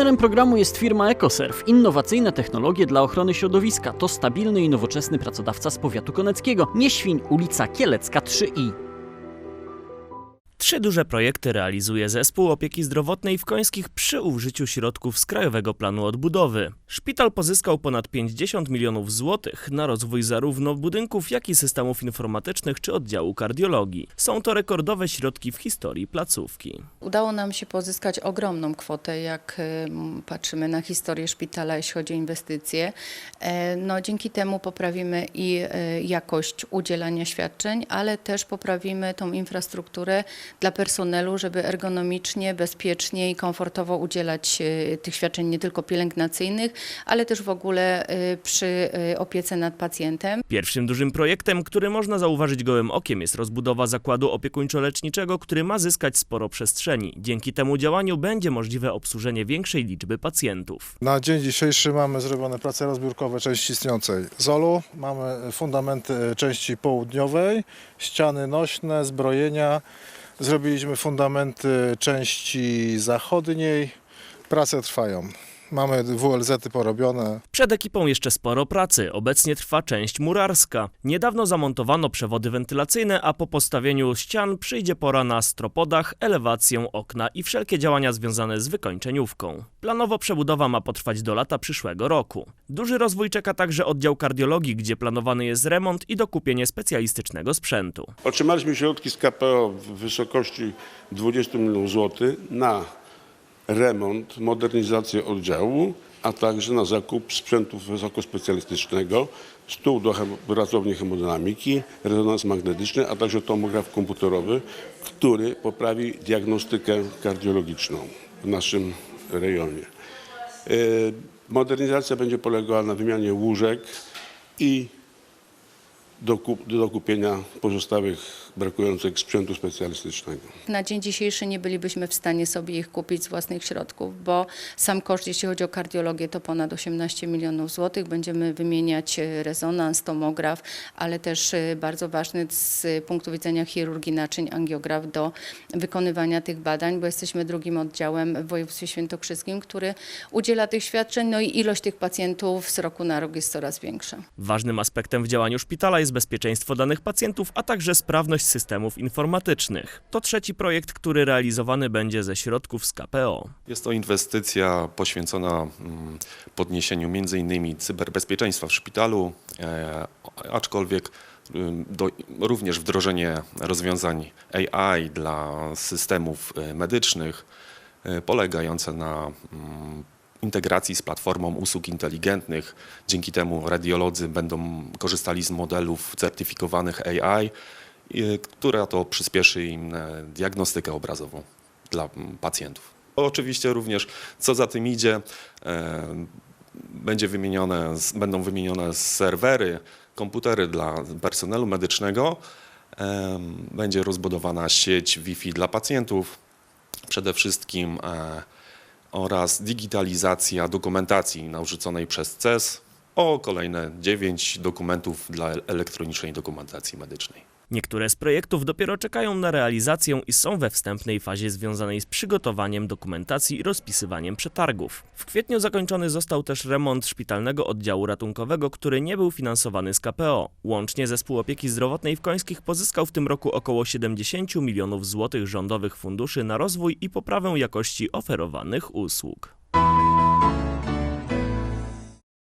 Partnerem programu jest firma EcoServe. Innowacyjne technologie dla ochrony środowiska. To stabilny i nowoczesny pracodawca z powiatu koneckiego. Nieświń, ulica Kielecka 3i. Trzy duże projekty realizuje Zespół Opieki Zdrowotnej w Końskich przy użyciu środków z Krajowego Planu Odbudowy. Szpital pozyskał ponad 50 milionów złotych na rozwój zarówno budynków, jak i systemów informatycznych czy oddziału kardiologii. Są to rekordowe środki w historii placówki. Udało nam się pozyskać ogromną kwotę, jak em, patrzymy na historię szpitala, jeśli chodzi o inwestycje. E, No, dzięki temu poprawimy i e, jakość udzielania świadczeń, ale też poprawimy tą infrastrukturę dla personelu, żeby ergonomicznie, bezpiecznie i komfortowo udzielać e, tych świadczeń nie tylko pielęgnacyjnych, ale też w ogóle e, przy e, opiece nad pacjentem. Pierwszym dużym projektem, który można zauważyć gołym okiem, jest rozbudowa zakładu opiekuńczo-leczniczego, który ma zyskać sporo przestrzeni. Dzięki temu działaniu będzie możliwe obsłużenie większej liczby pacjentów. Na dzień dzisiejszy mamy zrobione prace rozbiórkowe części istniejącej ZOL-u. Mamy fundamenty części południowej, ściany nośne, zbrojenia. Zrobiliśmy fundamenty części zachodniej. Prace trwają. Mamy WLZ-y porobione. Przed ekipą jeszcze sporo pracy. Obecnie trwa część murarska. Niedawno zamontowano przewody wentylacyjne, a po postawieniu ścian przyjdzie pora na stropodach, elewację okna i wszelkie działania związane z wykończeniówką. Planowo przebudowa ma potrwać do lata przyszłego roku. Duży rozwój czeka także oddział kardiologii, gdzie planowany jest remont i dokupienie specjalistycznego sprzętu. Otrzymaliśmy środki z KPO w wysokości 20 milionów złotych na remont, modernizację oddziału, a także na zakup sprzętu wysokospecjalistycznego, stół do pracowni hemodynamiki, rezonans magnetyczny, a także tomograf komputerowy, który poprawi diagnostykę kardiologiczną w naszym rejonie. E, Modernizacja będzie polegała na wymianie łóżek i do, kup, do dokupienia pozostałych brakujących sprzętu specjalistycznego. Na dzień dzisiejszy nie bylibyśmy w stanie sobie ich kupić z własnych środków, bo sam koszt, jeśli chodzi o kardiologię, to ponad 18 milionów złotych. Będziemy wymieniać e, rezonans, tomograf, ale też e, bardzo ważny z punktu widzenia chirurgii naczyń angiograf do wykonywania tych badań, bo jesteśmy drugim oddziałem w województwie świętokrzyskim, który udziela tych świadczeń, no i ilość tych pacjentów z roku na rok jest coraz większa. Ważnym aspektem w działaniu szpitala jest bezpieczeństwo danych pacjentów, a także sprawność systemów informatycznych. To trzeci projekt, który realizowany będzie ze środków z KPO. Jest to inwestycja poświęcona mm, podniesieniu m.in. cyberbezpieczeństwa w szpitalu, e, aczkolwiek do, również wdrożenie rozwiązań AI dla systemów e, medycznych e, polegające na mm, integracji z platformą usług inteligentnych. Dzięki temu radiolodzy będą korzystali z modelów certyfikowanych AI, i- która to przyspieszy im diagnostykę obrazową dla pacjentów. Oczywiście również, co za tym idzie, e, będzie wymienione, będą wymienione serwery, komputery dla personelu medycznego, e, będzie rozbudowana sieć Wi-Fi dla pacjentów, przede wszystkim e, oraz digitalizacja dokumentacji narzuconej przez CES o kolejne 9 dokumentów dla elektronicznej dokumentacji medycznej. Niektóre z projektów dopiero czekają na realizację i są we wstępnej fazie związanej z przygotowaniem dokumentacji i rozpisywaniem przetargów. W kwietniu zakończony został też remont szpitalnego oddziału ratunkowego, który nie był finansowany z KPO. Łącznie zespół opieki zdrowotnej w Końskich pozyskał w tym roku około 70 milionów złotych rządowych funduszy na rozwój i poprawę jakości oferowanych usług.